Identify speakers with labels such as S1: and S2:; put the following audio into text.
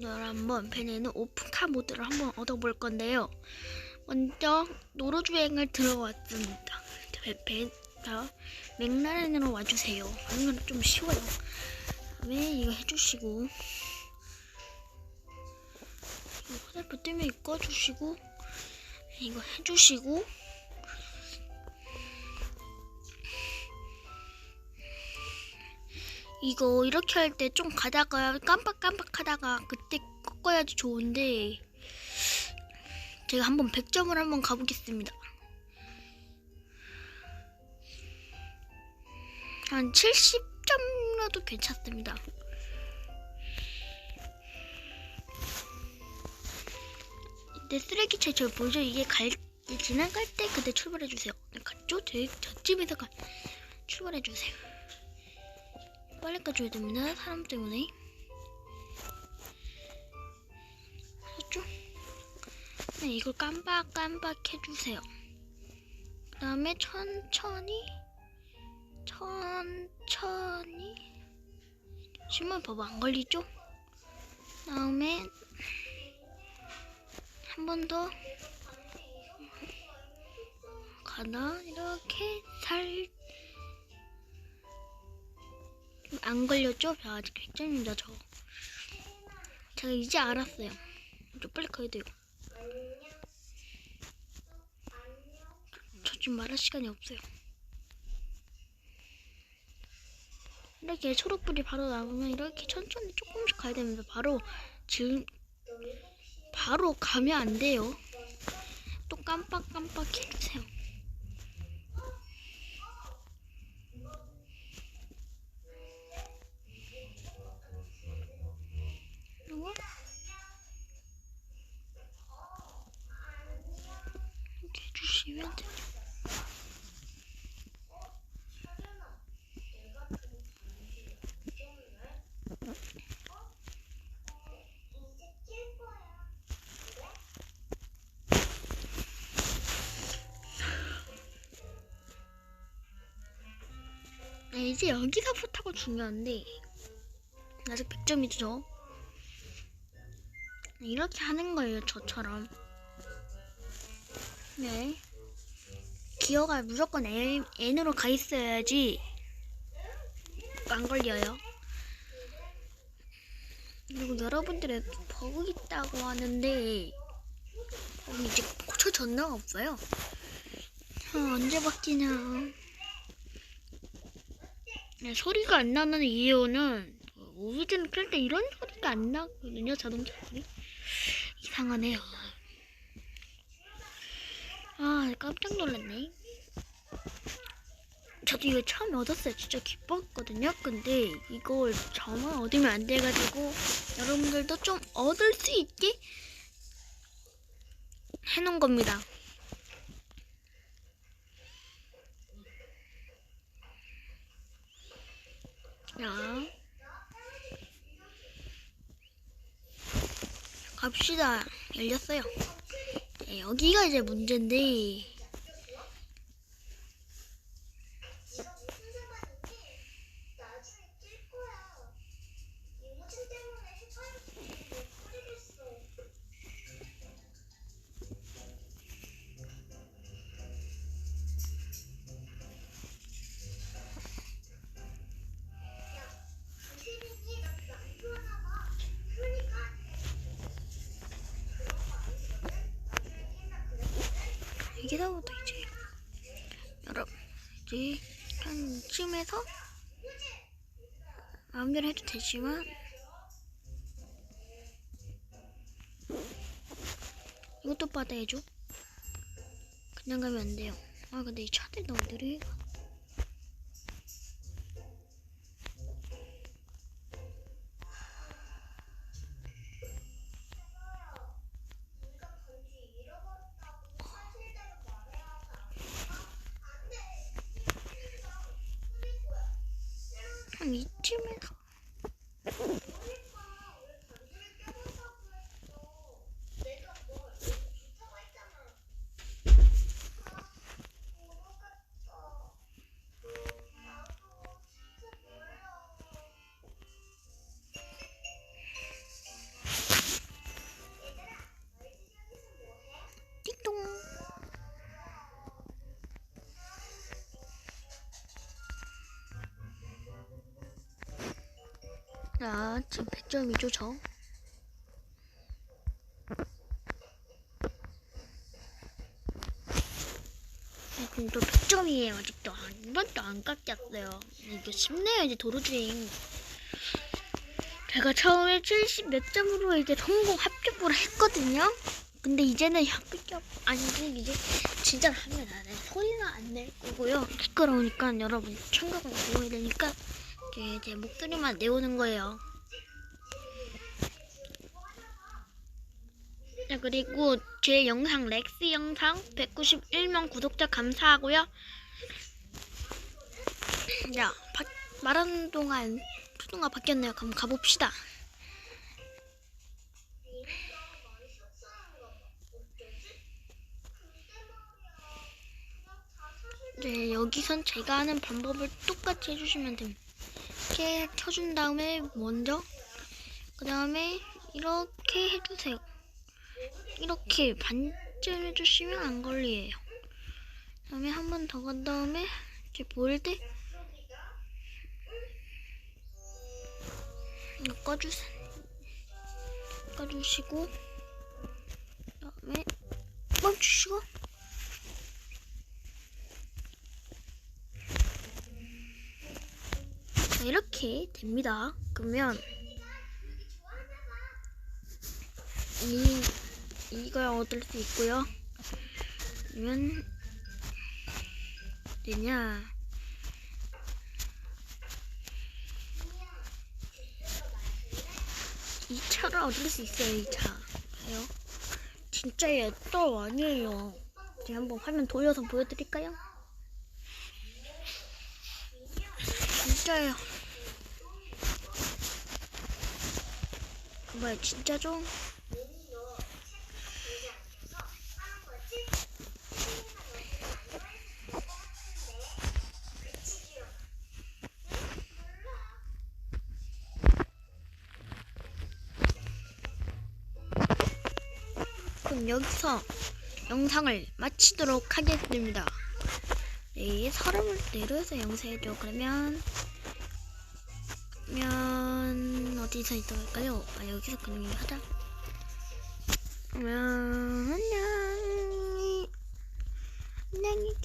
S1: 오늘 한번 벤에는 오픈카 모드를 한번 얻어볼 건데요. 먼저 노루주행을 들어왔습니다. 벤, 벤, 자, 맥라렌으로 와주세요. 이건 좀 쉬워요. 다음에 이거 해주시고 이거 화살표 뜨면 꺼주시고 이거 해주시고 이거 이렇게 할 때 좀 가다가 깜빡깜빡 하다가 그때 꺾어야지 좋은데 제가 한번 100점을 한번 가보겠습니다. 한 70점이라도 괜찮습니다. 이때 쓰레기차에 저 보이죠? 이게 갈, 지나갈 때 그때 출발해 주세요. 갔죠? 저, 저집에서 가, 출발해 주세요. 빨리 가줘야 됩니다. 사람 때문에. 하셨죠? 네, 이걸 깜빡깜빡 해주세요. 그 다음에 천천히, 천천히. 신문 봐봐, 안 걸리죠? 그 다음에 한 번 더. 가나, 이렇게 살, 안 걸렸죠? 저 아직 100점입니다, 저. 제가 이제 알았어요. 좀 빨리 가야 돼요. 저 지금 말할 시간이 없어요. 이렇게 초록불이 바로 나오면 이렇게 천천히 조금씩 가야 됩니다. 바로 지금 바로 가면 안 돼요. 또 깜빡깜빡 해주세요. 이제 여기서부터가 중요한데 아직 100점이죠. 이렇게 하는 거예요, 저처럼. 네. 기어가 무조건 N, N으로 가 있어야지 안 걸려요. 그리고 여러분들의 버그 있다고 하는데 버그 이제 고쳐졌나 없어요. 아, 언제 바뀌냐. 네, 소리가 안 나는 이유는 우주는 끌때 이런 소리가 안 나거든요, 자동차들이. 이상하네요. 아, 깜짝 놀랐네. 저도 이거 처음 얻었어요. 진짜 기뻤거든요. 근데 이걸 저만 얻으면 안 돼가지고 여러분들도 좀 얻을 수 있게 해놓은 겁니다. 자. 갑시다. 열렸어요. 네, 여기가 이제 문제인데. 여기서부터 이제 여러분 이제 한 이쯤에서 마음대로 해도 되지만 이것도 받아야죠. 그냥 가면 안 돼요. 아 근데 이 차들 너무 느려. 한 이쯤에서 자, 지금 100점이죠, 저. 네, 그럼 또 100점이에요, 아직도. 아, 이번도 안 깎였어요. 이거 쉽네요, 이제 도로주행. 제가 처음에 70 몇 점으로 이제 성공 합격을 했거든요. 근데 이제는 합격 아니지 이제 진짜 하면 안 해. 소리는 안 낼 거고요. 시끄러우니까 여러분 청각을 보호해야 되니까 이제 제 목소리만 내오는 거예요. 자 그리고 제 영상 렉스 영상 191명 구독자 감사하고요. 자 바, 말하는 동안 초등가 바뀌었네요. 그럼 가봅시다. 네, 여기선 제가 하는 방법을 똑같이 해주시면 됩니다. 이렇게 켜준 다음에 먼저 그 다음에 이렇게 해주세요. 이렇게 반쯤 해주시면 안 걸리에요. 그 다음에 한 번 더 간 다음에 이제 보일 때 이거 꺼주세요. 꺼주시고 그 다음에 멈추시고 자, 이렇게 됩니다. 그러면 이 이걸 얻을 수 있고요. 그러면 되냐? 이 차를 얻을 수 있어요. 이 차. 봐요. 진짜 얘또 아니에요. 제가 한번 화면 돌려서 보여드릴까요? 진짜요. 뭐야 진짜죠? 그럼 여기서 영상을 마치도록 하겠습니다. 네, 사람을 내려서 영상해줘. 그러면 그러면 어디서 있을까요? 아 여기서 그냥 하자. 그러면 안녕. 안녕히.